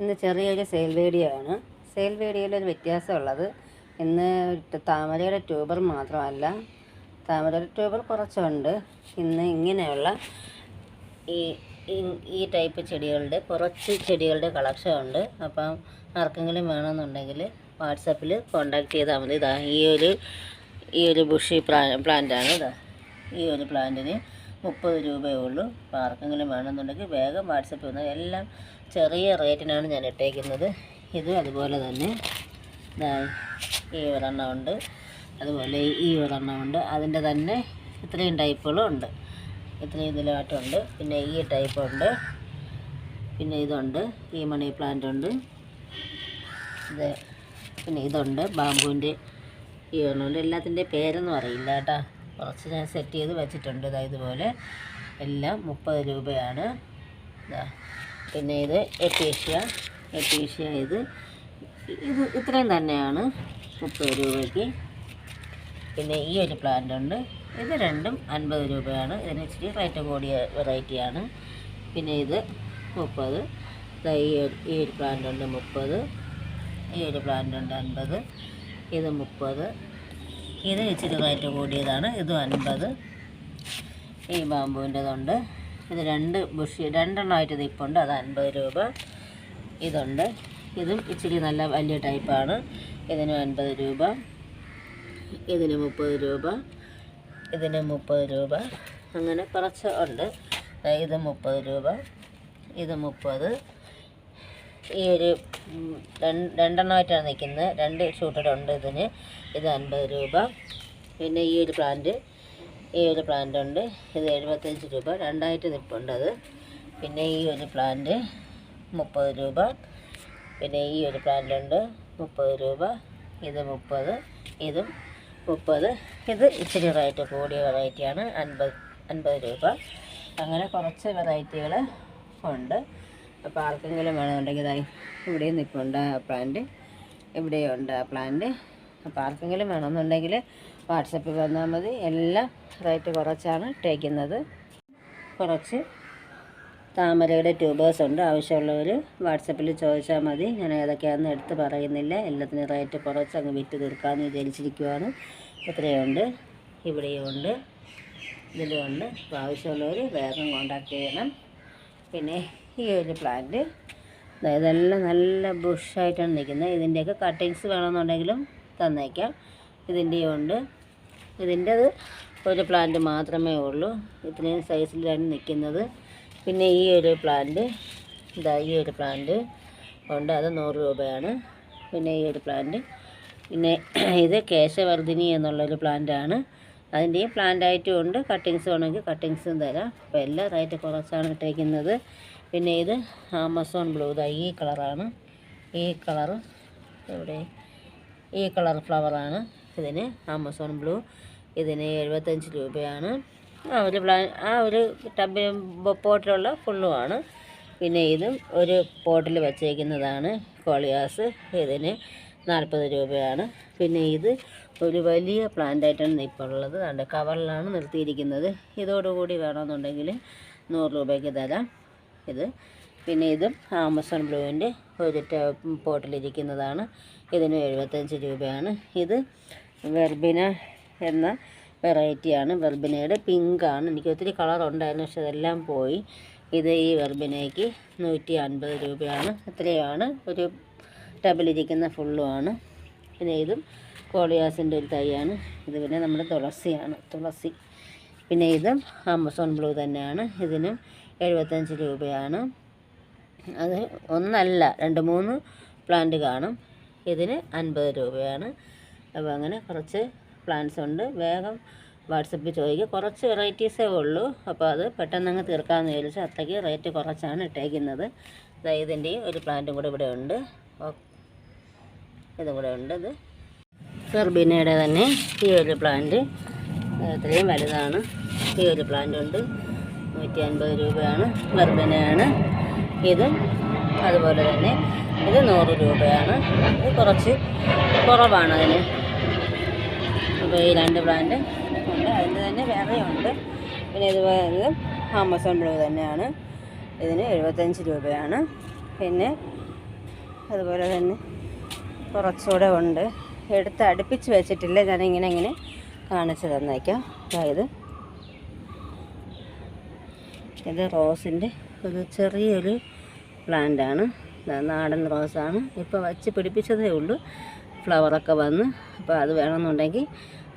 ഇന്ന് ചെറിയൊരു sale video ആണ്. സെയിൽ വീഡിയോയിൽ ഒരു വ്യത്യാസമുള്ളത്. ഇന്ന് താമരയുടെ ട്യൂബർ മാത്രമല്ല താമരയുടെ ട്യൂബർ കുറച്ചുണ്ട്. ഇന്ന് ഇങ്ങനെയുള്ള ഈ ഈ- ടൈപ്പ് ചെടികളുടെ കുറച്ച് ചെടികളുടെ കളക്ഷൻ ഉണ്ട്. അപ്പം ആർക്കെങ്കിലും വേണമെന്നുണ്ടെങ്കിൽ വാട്സപ്പിൽ കോണ്ടാക്ട് ചെയ്താൽ മതി. ഇതാ ഈ ഒരു ഈ ഒരു ബുഷി പ്ലാ പ്ലാന്റാണ് ഇതാ ഈ ഒരു പ്ലാന്റിന് മുപ്പത് രൂപയേ ഉള്ളൂ. അപ്പോൾ ആർക്കെങ്കിലും വേണമെന്നുണ്ടെങ്കിൽ വേഗം വാട്സപ്പിൽ വന്നാൽ എല്ലാം ചെറിയ റേറ്റിനാണ് ഞാൻ ഇട്ടേക്കുന്നത്. ഇത് അതുപോലെ തന്നെ ഈ ഒരെണ്ണം ഉണ്ട്. അതുപോലെ ഈ ഒരെണ്ണം ഉണ്ട്. അതിന്റെ തന്നെ ഇത്രയും ടൈപ്പുകളും ഉണ്ട്. ഇത്രയും ഇതിലായിട്ടുണ്ട് പിന്നെ ഈ ടൈപ്പ് ഉണ്ട്. പിന്നെ ഇതുണ്ട്. ഈ മണി പ്ലാന്റ് ഉണ്ട്. ഇത് പിന്നെ ഇതുണ്ട്. ബാമ്പുവിന്റെ ഈ ഒരെണ്ണമുണ്ട് എല്ലാത്തിന്റെ പേരൊന്നും അറിയില്ല കേട്ടോ. കുറച്ച് ഞാൻ സെറ്റ് ചെയ്ത് വെച്ചിട്ടുണ്ട്. ഇതാ ഇതുപോലെ എല്ലാം മുപ്പത് രൂപയാണ്. ഇതാ പിന്നെ ഇത് എപ്പേഷ്യ എപ്പേഷ്യ ഇത്. ഇത് ഇത്രയും തന്നെയാണ് മുപ്പത് രൂപയ്ക്ക്. പിന്നെ ഈ ഒരു പ്ലാന്റ് ഉണ്ട്. ഇത് രണ്ടും അൻപത് രൂപയാണ്. ഇതിന് ഇച്ചിരി റേറ്റ് കൂടിയ വെറൈറ്റിയാണ് പിന്നെ ഇത് മുപ്പത്. ഈ ഈ ഒരു പ്ലാന്റ് ഉണ്ട് മുപ്പത്. ഈ ഒരു പ്ലാന്റ് ഉണ്ട് അൻപത്. ഇത് മുപ്പത്. ഇത് ഇച്ചിരി റേറ്റ് കൂടിയതാണ്. ഇതും അൻപത്. ഈ ബാമ്പുവിന്റെതുണ്ട് ഇത് രണ്ട് ബുഷി രണ്ടെണ്ണമായിട്ട് ഇത് ഇപ്പോൾ ഉണ്ട് അത് അൻപത് രൂപ. ഇതുണ്ട്. ഇതും ഇച്ചിരി നല്ല വലിയ ടൈപ്പാണ്. ഇതിന് അൻപത് രൂപ. ഇതിന് മുപ്പത് രൂപ. ഇതിന് മുപ്പത് രൂപ. അങ്ങനെ കുറച്ച് ഉണ്ട്. ഇത് മുപ്പത് രൂപ. ഇത് മുപ്പത്. ഈ ഒരു രണ്ടെണ്ണമായിട്ടാണ് നിൽക്കുന്നത്. രണ്ട് ഷൂട്ടഡ് ഉണ്ട് ഇതിന്. ഇത് അൻപത് രൂപ. പിന്നെ ഈ ഒരു പ്ലാന്റ് ഈ ഒരു പ്ലാന്റ് ഉണ്ട്. ഇത് എഴുപത്തഞ്ച് രൂപ. രണ്ടായിട്ട് നിൽപ്പുണ്ട് അത്. പിന്നെ ഈ ഒരു പ്ലാന്റ് മുപ്പത് രൂപ. പിന്നെ ഈ ഒരു പ്ലാന്റ് ഉണ്ട് മുപ്പത് രൂപ. ഇത് മുപ്പത്. ഇതും മുപ്പത്. ഇത് ഇച്ചിരി റേറ്റ് കൂടിയ വെറൈറ്റിയാണ് അൻപത് അൻപത് രൂപ. അങ്ങനെ കുറച്ച് വെറൈറ്റികൾ ഉണ്ട്. അപ്പോൾ ആർക്കെങ്കിലും വേണമെന്നുണ്ടെങ്കിൽ ഇതായി ഇവിടെയും നിൽപ്പുണ്ട് ആ പ്ലാന്റ് ഇവിടെയും ഉണ്ട് ആ പ്ലാന്റ് അപ്പോൾ ആർക്കെങ്കിലും വേണമെന്നുണ്ടെങ്കിൽ വാട്സപ്പിൽ വന്നാൽ മതി. എല്ലാം റേറ്റ് കുറച്ചാണ് ഇട്ടേക്കുന്നത്. കുറച്ച് താമരയുടെ ട്യൂബേഴ്സ് ഉണ്ട്. ആവശ്യമുള്ളവർ വാട്സപ്പിൽ ചോദിച്ചാൽ മതി. ഞാൻ ഏതൊക്കെയാണെന്ന് എടുത്ത് പറയുന്നില്ല. എല്ലാത്തിനും റേറ്റ് കുറച്ച് അങ്ങ് വിറ്റ് തീർക്കാമെന്ന് വിചാരിച്ചിരിക്കുവാണ്. ഇത്രയുണ്ട് ഇവിടെയും ഉണ്ട്. ഇതിലും ഉണ്ട്. അപ്പോൾ ആവശ്യമുള്ളവർ വേഗം കോണ്ടാക്ട് ചെയ്യണം. പിന്നെ ഈ ഒരു പ്ലാന്റ് ഇതെല്ലാം നല്ല ബുഷായിട്ടാണ് നിൽക്കുന്നത്. ഇതിന്റെയൊക്കെ കട്ടിങ്സ് വേണമെന്നുണ്ടെങ്കിലും തന്നേക്കാം. ഇതിന്റെയും ഉണ്ട് ഇതിന്റെത് ഒരു പ്ലാന്റ് മാത്രമേ ഉള്ളൂ. ഇത്രയും സൈസിലാണ് നിൽക്കുന്നത്. പിന്നെ ഈ ഒരു പ്ലാന്റ് ഇതാ ഈ ഒരു പ്ലാന്റ് ഉണ്ട് അത് നൂറ് രൂപയാണ്. പിന്നെ ഈ ഒരു പ്ലാന്റ് പിന്നെ ഇത് കേശവർദ്ധിനി എന്നുള്ളൊരു പ്ലാന്റാണ് അതിന്റെയും പ്ലാന്റ് ആയിട്ടും ഉണ്ട് കട്ടിങ്സ് വേണമെങ്കിൽ കട്ടിങ്സും തരാം. അപ്പോൾ എല്ലാ റേറ്റ് കുറച്ചാണ് ഇട്ടേക്കുന്നത്. പിന്നെ ഇത് ആമസോൺ ബ്ലൂ ഇതാ ഈ കളറാണ് ഈ കളർ ഇവിടെ ഈ കളർ ഫ്ലവറാണ്. ഇതിന് ആമസോൺ ബ്ലൂ. ഇതിന് എഴുപത്തഞ്ച് രൂപയാണ്. ആ ഒരു പ്ലാ ആ ഒരു ടബ് പോട്ടിലുള്ള ഫുള്ളുമാണ്. പിന്നെ ഇതും ഒരു പോട്ടിൽ വച്ചേക്കുന്നതാണ് കോളിയാസ്. ഇതിന് നാൽപ്പത് രൂപയാണ്. പിന്നെ ഇത് ഒരു വലിയ പ്ലാന്റായിട്ടാണ് ഇപ്പോൾ ഉള്ളത്. അതിന്റെ കവറിലാണ് നിർത്തിയിരിക്കുന്നത്. ഇതോടുകൂടി വേണമെന്നുണ്ടെങ്കിൽ നൂറ് രൂപയ്ക്ക് തരാം. ഇത് പിന്നെ ഇതും ആമസോൺ ബ്ലൂവിന്റെ ഒരു പോട്ടിലിരിക്കുന്നതാണ്. ഇതിന് എഴുപത്തഞ്ച് രൂപയാണ്. ഇത് വെർബിന എന്ന വെറൈറ്റിയാണ്. വെർബിനയുടെ പിങ്കാണ്. എനിക്ക് ഒത്തിരി കളർ ഉണ്ടായിരുന്നു പക്ഷെ അതെല്ലാം പോയി. ഇത് ഈ വെർബിനയ്ക്ക് നൂറ്റി അൻപത് രൂപയാണ്. ഇത്രയാണ്. ഒരു ടബിലിരിക്കുന്ന ഫുള്ളുമാണ്. പിന്നെ ഇതും കോളിയാസിന്റെ ഒരു തൈയാണ്. ഇത് പിന്നെ നമ്മുടെ തുളസിയാണ്. തുളസി. പിന്നെ ഇതും ആമസോൺ ബ്ലൂ തന്നെയാണ്. ഇതിനും എഴുപത്തഞ്ച് രൂപയാണ്. അത് ഒന്നല്ല രണ്ട് മൂന്ന് പ്ലാന്റ് കാണും. ഇതിന് അൻപത് രൂപയാണ്. അപ്പോൾ അങ്ങനെ കുറച്ച് പ്ലാന്റ്സ് ഉണ്ട്. വേഗം വാട്സപ്പിൽ ചോദിക്കുക കുറച്ച് വെറൈറ്റീസേ ഉള്ളൂ. അപ്പോൾ അത് പെട്ടെന്ന് അങ്ങ് തീർക്കാമെന്ന് ചോദിച്ചു അത്രയ്ക്ക് റേറ്റ് കുറച്ചാണ് ഇട്ടേക്കുന്നത്. ഇതിന്റെയും ഒരു പ്ലാന്റും കൂടെ ഇവിടെ ഉണ്ട്. ഇതും കൂടെ ഉണ്ട്. ഇത് സെർബിനയുടെ തന്നെ ഈ ഒരു പ്ലാന്റ് ഇത്രയും വലുതാണ്. ഈ ഒരു പ്ലാന്റ് ഉണ്ട്. നൂറ്റി അൻപത് രൂപയാണ്. വെർബിനയാണ് ഇത് അതുപോലെ തന്നെ ഇത് നൂറ് രൂപയാണ്. ഇത് കുറച്ച് കുറവാണ് അതിന്. അപ്പോൾ ഈ രണ്ട് ബ്രാൻഡ് ഉണ്ട്. അതിന്റെ തന്നെ വേറെ ഉണ്ട്. പിന്നെ ഇതുപോലെ ഇത് ആമസോൺ ബ്ലൂ തന്നെയാണ്. ഇതിന് എഴുപത്തഞ്ച് രൂപയാണ്. പിന്നെ അതുപോലെ തന്നെ കുറച്ചുകൂടെ ഉണ്ട്. എടുത്ത് അടുപ്പിച്ച് വെച്ചിട്ടില്ല. ഞാനിങ്ങനെ ഇങ്ങനെ കാണിച്ച് തന്നേക്കാം. അതായത് ഇത് റോസിന്റെ ഒരു ചെറിയൊരു പ്ലാന്റാണ്. നാടൻ റോസാണ്. ഇപ്പോൾ വച്ച് പിടിപ്പിച്ചതേ ഉള്ളൂ. ഫ്ലവറൊക്കെ വന്ന്. അപ്പോൾ അത് വേണമെന്നുണ്ടെങ്കിൽ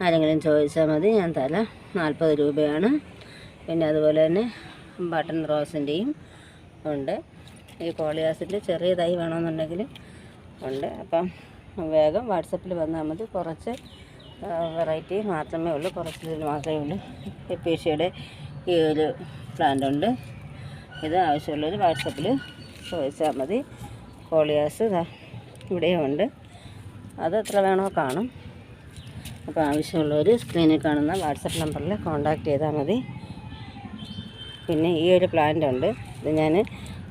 ആരെങ്കിലും ചോദിച്ചാൽ മതി. ഞാൻ തല നാൽപ്പത് രൂപയാണ്. പിന്നെ അതുപോലെ തന്നെ ബട്ടൺ റോസിന്റെയും ഉണ്ട്. ഈ കോളിയാസിന്റെ ചെറിയ തൈ വേണമെന്നുണ്ടെങ്കിൽ ഉണ്ട്. അപ്പം വേഗം വാട്സപ്പിൽ വന്നാൽ മതി. കുറച്ച് വെറൈറ്റി മാത്രമേ ഉള്ളൂ. കുറച്ച് ഇതിൽ മാത്രമേ ഉള്ളൂ. എപ്പേഷ്യയുടെ ഈ ഒരു പ്ലാന്റ് ഉണ്ട്. ഇത് ആവശ്യമുള്ളവർ വാട്സപ്പിൽ ചോദിച്ചാൽ മതി. കോളിയാസ് ഇവിടെയുണ്ട്. അത് എത്ര വേണോ കാണും. അപ്പോൾ ആവശ്യമുള്ളവർ സ്ക്രീനിൽ കാണുന്ന വാട്സപ്പ് നമ്പറിൽ കോൺടാക്റ്റ് ചെയ്താൽ മതി. പിന്നെ ഈ ഒരു പ്ലാന്റ് ഉണ്ട്. ഇത് ഞാൻ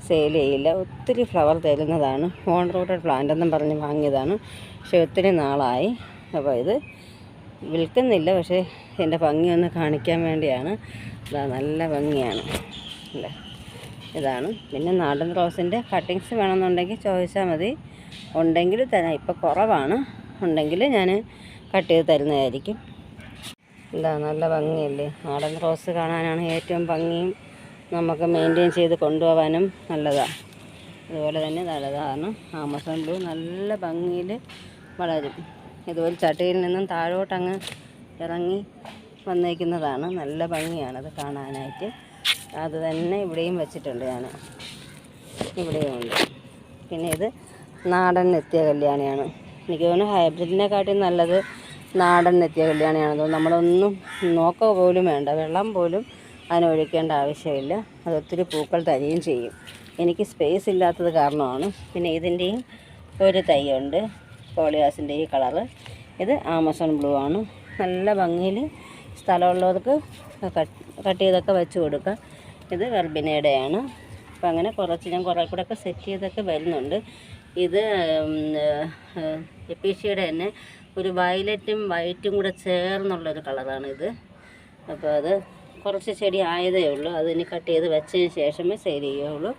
സെയിൽ ചെയ്യില്ല. ഒത്തിരി ഫ്ലവർ തരുന്നതാണ്. ഓൺ റൂട്ടഡ് പ്ലാന്റ് എന്നും പറഞ്ഞ് വാങ്ങിയതാണ്. പക്ഷേ ഒത്തിരി നാളായി. അപ്പോൾ ഇത് വിൽക്കുന്നില്ല. പക്ഷേ എന്റെ ഭംഗി ഒന്ന് കാണിക്കാൻ വേണ്ടിയാണ്. നല്ല ഭംഗിയാണ്. അല്ലേ? ഇതാണ്. പിന്നെ നാടൻ റോസിന്റെ കട്ടിങ്സ് വേണമെന്നുണ്ടെങ്കിൽ ചോദിച്ചാൽ മതി. ഉണ്ടെങ്കിൽ തരാം. ഇപ്പോൾ കുറവാണ്. ഉണ്ടെങ്കിൽ ഞാൻ കട്ട് ചെയ്ത് തരുന്നതായിരിക്കും. എന്താ നല്ല ഭംഗിയല്ലേ? നാടൻ റോസ് കാണാനാണ് ഏറ്റവും ഭംഗിയും. നമുക്ക് മെയിന്റെയിൻ ചെയ്ത് കൊണ്ടുപോകാനും നല്ലതാണ് അതുപോലെ തന്നെ നല്ലതാണ് ആമസോൺ ബ്ലൂ നല്ല ഭംഗിയിൽ വളരും. ഇതുപോലെ ചട്ടിയിൽ നിന്നും താഴോട്ടങ്ങ് ഇറങ്ങി വന്നേക്കുന്നതാണ്. നല്ല ഭംഗിയാണത് കാണാനായിട്ട്. അത് തന്നെ ഇവിടെയും വെച്ചിട്ടുണ്ട് ഞാൻ. ഇവിടെയും ഉണ്ട്. പിന്നെ ഇത് നാടൻ നിത്യ കല്യാണിയാണ്. എനിക്ക് തോന്നുന്നു ഹൈബ്രിഡിനെക്കാട്ടിയും നല്ലത് നാടൻ നിത്യ കല്യാണിയാണ്. തോന്നുന്നു നമ്മളൊന്നും നോക്ക പോലും വേണ്ട. വെള്ളം പോലും അതിനൊഴിക്കേണ്ട ആവശ്യമില്ല. അത് ഒത്തിരി പൂക്കൾ തരികയും ചെയ്യും. എനിക്ക് സ്പേസ് ഇല്ലാത്തത് കാരണമാണ്. പിന്നെ ഇതിന്റെയും ഒരു തൈയുണ്ട്. കോളിയാസിന്റെ ഈ കളറ്. ഇത് ആമസോൺ ബ്ലൂ ആണ്. നല്ല ഭംഗിയിൽ സ്ഥലമുള്ളവർക്ക് കട്ട് ചെയ്തൊക്കെ വെച്ച് കൊടുക്കാം. ഇത് ഗർഭിണിയുടെയാണ്. അപ്പം അങ്ങനെ കുറച്ച് ഞാൻ കുറേ കൂടെ ഒക്കെ സെറ്റ് ചെയ്തൊക്കെ വരുന്നുണ്ട്. ഇത് എപ്പീഷ്യയുടെ തന്നെ ഒരു വയലറ്റും വൈറ്റും കൂടെ ചേർന്നുള്ളൊരു കളറാണ് ഇത്. അപ്പോൾ അത് കുറച്ച് ചെടി ആയതേ ഉള്ളൂ. അതിന് കട്ട് ചെയ്ത് വെച്ചതിന് ശേഷമേ സെയിൽ ചെയ്യുകയുള്ളൂ.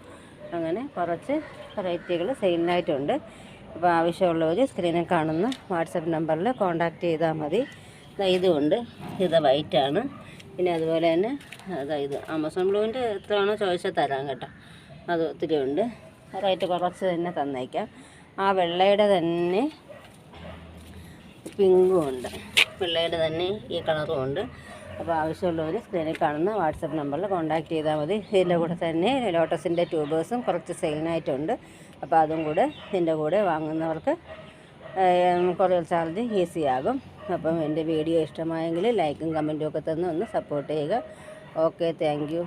അങ്ങനെ കുറച്ച് വെറൈറ്റികൾ സെയിലിനായിട്ടുണ്ട്. അപ്പോൾ ആവശ്യമുള്ളവർ സ്ക്രീനിൽ കാണുന്ന വാട്സപ്പ് നമ്പറിൽ കോൺടാക്റ്റ് ചെയ്താൽ മതി. ദാ ഇതുമുണ്ട് ഇത് വൈറ്റാണ് പിന്നെ അതുപോലെ തന്നെ അതായത് ആമസോൺ ബ്ലൂവിന്റെ എത്രയാണോ ചോദിച്ചാൽ തരാം കേട്ടോ. അത് ഒത്തിരി ഉണ്ട്. റേറ്റ് കുറച്ച് തന്നെ തന്നേക്കാം. ആ വെള്ളയുടെ തന്നെ പിങ്കും ഉണ്ട്. വെള്ളയുടെ തന്നെ ഈ കളറും ഉണ്ട്. അപ്പോൾ ആവശ്യമുള്ളവർ സ്ക്രീനിൽ കാണുന്ന വാട്സപ്പ് നമ്പറിൽ കോൺടാക്റ്റ് ചെയ്താൽ മതി. ഇതിന്റെ കൂടെ തന്നെ ലോട്ടസിന്റെ ട്യൂബേഴ്സും കുറച്ച് സെയിലിനായിട്ടുണ്ട് അപ്പോൾ അതും കൂടെ ഇതിന്റെ കൂടെ വാങ്ങുന്നവർക്ക് കൊറിയർ ചാർജ് ഈസി ആകും. അപ്പം എന്റെ വീഡിയോ ഇഷ്ടമായെങ്കിൽ ലൈക്കും കമന്റും ഒക്കെ തന്ന് ഒന്ന് സപ്പോർട്ട് ചെയ്യുക. Okay thank